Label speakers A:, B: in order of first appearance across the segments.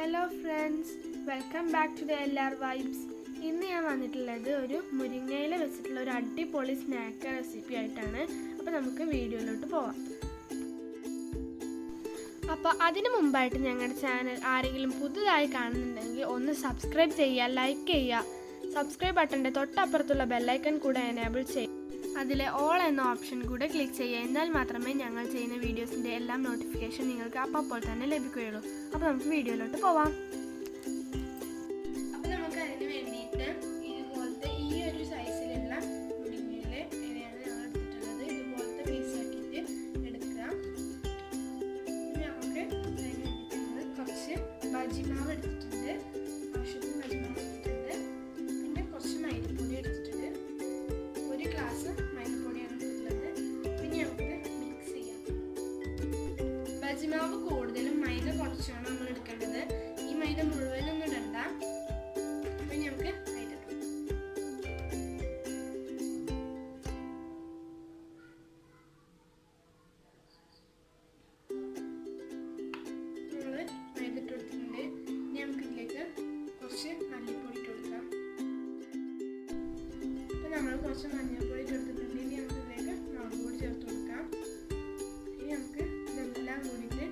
A: Hello friends welcome back to the L R vibes ഇന്ന് ഞാൻ വന്നിട്ടുള്ളത് ഒരു മുരിങ്ങയില വെച്ചിട്ടുള്ള ഒരു അടിപൊളി സ്നാക്ക് റെസിപ്പി ആയിട്ടാണ്. അപ്പോൾ നമുക്ക് വീഡിയോയിലോട്ട് പോവാം. അപ്പോൾ അതിന് മുമ്പായിട്ട് ഞങ്ങളുടെ ചാനൽ ആരെങ്കിലും പുതുതായി കാണുന്നുണ്ടെങ്കിൽ ഒന്ന് സബ്സ്ക്രൈബ് ചെയ്യുക ലൈക്ക് ചെയ്യുക. സബ്സ്ക്രൈബ് ബട്ടന്റെ തൊട്ടപ്പുറത്തുള്ള ബെല്ലൈക്കൺ കൂടെ എനേബിൾ ചെയ്യും. അതിലെ ഓൾ എന്ന ഓപ്ഷൻ കൂടെ ക്ലിക്ക് ചെയ്യുക എന്നാൽ മാത്രമേ ഞങ്ങൾ ചെയ്യുന്ന വീഡിയോസിന്റെ എല്ലാം നോട്ടിഫിക്കേഷൻ നിങ്ങൾക്ക് അപ്പോൾ തന്നെ ലഭിക്കുകയുള്ളൂ. അപ്പോൾ നമുക്ക് വീഡിയോയിലോട്ട് പോവാം. അപ്പോൾ നമുക്ക് വേണ്ടിയിട്ട് ഇതുപോലത്തെ ഈ ഒരു സൈസിലുള്ള എടുത്തിട്ടുള്ളത്? ഇതുപോലത്തെ നമുക്ക് ബജിമാവ് എടുത്തിട്ടുണ്ട്. കുറച്ച് മഞ്ഞൾപ്പൊടി ചേർത്തിട്ടുണ്ട്. ഇനി നമുക്ക് ഇതിലേക്ക് മുളക് പൊടി ചേർത്ത് കൊടുക്കാം. ഇനി നമുക്ക് ഇതെല്ലാം കൂടിയിട്ട്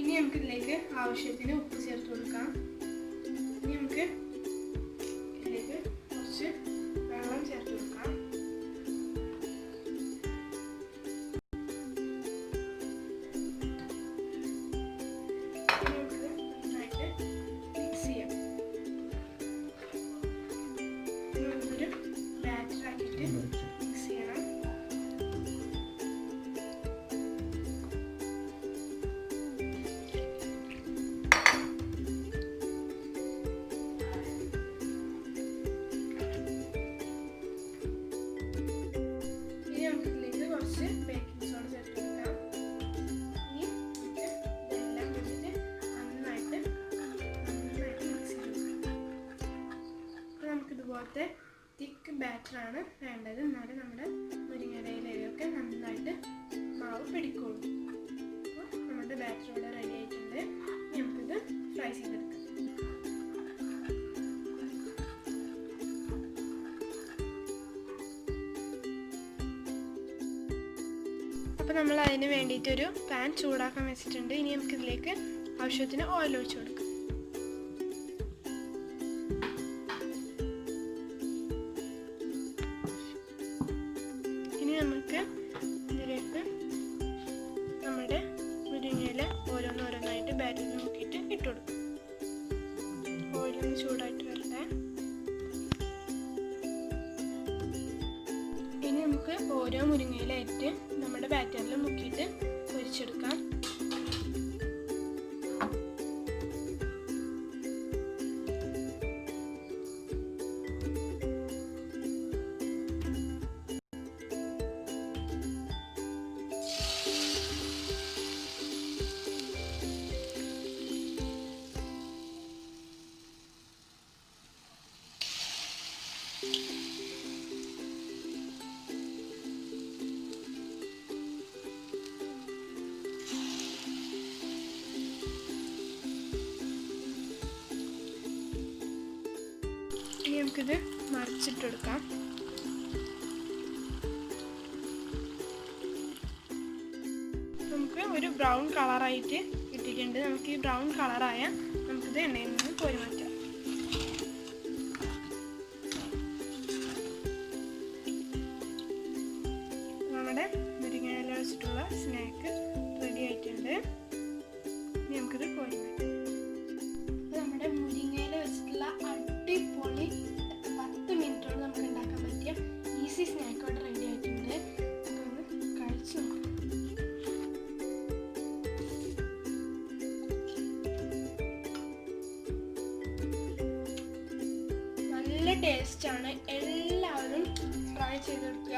A: ഇനി നമുക്ക് ഇതിലേക്ക് ആവശ്യത്തിന് ഉപ്പ് ചേർത്ത് കൊടുക്കാം. ഇനി നമുക്ക് ഇതുപോലത്തെ തിക്ക് ബാറ്ററാണ് വേണ്ടത്. എന്നാലും നമ്മുടെ മുരിങ്ങയിലയിലൊക്കെ നന്നായിട്ട് മാവ് പിടിക്കുള്ളൂ അപ്പോൾ നമ്മുടെ ബാറ്റർ ഇവിടെ റെഡി ആയിട്ടുണ്ട്. നമുക്കിത് ഫ്രൈ ചെയ്തെടുക്കാം. അപ്പോൾ നമ്മൾ അതിന് വേണ്ടിയിട്ടൊരു പാൻ ചൂടാക്കാൻ വെച്ചിട്ടുണ്ട്. ഇനി നമുക്ക് ഇതിലേക്ക് ആവശ്യത്തിന് ഓയിൽ ഒഴിച്ചു കൊടുക്കാം. ഇട്ട് കൊടുക്കും ചൂടായിട്ട് വരട്ടെ. ഇനി നമുക്ക് ഓരോ മുരിങ്ങയിലായിട്ട് നമ്മുടെ ബാറ്ററിൽ മുക്കിയിട്ട് നമുക്കിത് മറിച്ചിട്ടെടുക്കാം. നമുക്ക് ഒരു ബ്രൗൺ കളറായിട്ട് കിട്ടിയിട്ടുണ്ട്. നമുക്ക് ഈ ബ്രൗൺ കളറായ നമുക്കിത് എണ്ണയിൽ നിന്ന് കോരി മാറ്റാം. നല്ല ടേസ്റ്റാണ് എല്ലാവരും ട്രൈ ചെയ്തെടുക്കുക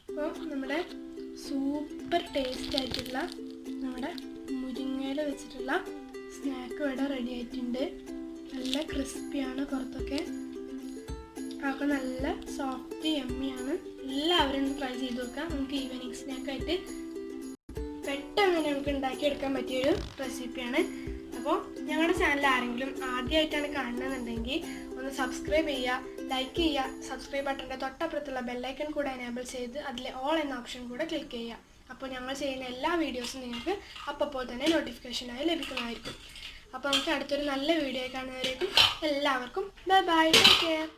A: അപ്പോൾ നമ്മുടെ സൂപ്പർ ടേസ്റ്റ് ആയിട്ടുള്ള നമ്മുടെ മുരിങ്ങയില വെച്ചിട്ടുള്ള സ്നാക്ക് ഇവിടെ റെഡി ആയിട്ടുണ്ട്. നല്ല ക്രിസ്പിയാണ് പുറത്തൊക്കെ അപ്പോൾ നല്ല സോഫ്റ്റ് യമ്മിയാണ് എല്ലാവരും ട്രൈ ചെയ്ത് നോക്കാം. നമുക്ക് ഈവനിങ് സ്നാക്കായിട്ട് പെട്ടെന്ന് തന്നെ നമുക്ക് ഉണ്ടാക്കിയെടുക്കാൻ പറ്റിയൊരു റെസിപ്പിയാണ് അപ്പോൾ ഞങ്ങളുടെ ചാനൽ ആരെങ്കിലും ആദ്യമായിട്ടാണ് കാണുന്നതെന്നുണ്ടെങ്കിൽ ഒന്ന് സബ്സ്ക്രൈബ് ചെയ്യുക ലൈക്ക് ചെയ്യുക സബ്സ്ക്രൈബ് ബട്ടന്റെ തൊട്ടപ്പുറത്തുള്ള ബെല്ലൈക്കൺ കൂടെ എനേബിൾ ചെയ്ത് അതിലെ ഓൾ എന്ന ഓപ്ഷൻ കൂടെ ക്ലിക്ക് ചെയ്യുക. അപ്പോൾ ഞങ്ങൾ ചെയ്യുന്ന എല്ലാ വീഡിയോസും നിങ്ങൾക്ക് അപ്പോൾ തന്നെ നോട്ടിഫിക്കേഷനായി ലഭിക്കുന്നതായിരിക്കും. അപ്പോൾ നമുക്ക് അടുത്തൊരു നല്ല വീഡിയോ കാണുന്നവരേക്കും എല്ലാവർക്കും ബൈ ബൈ ടേക്ക് കെയർ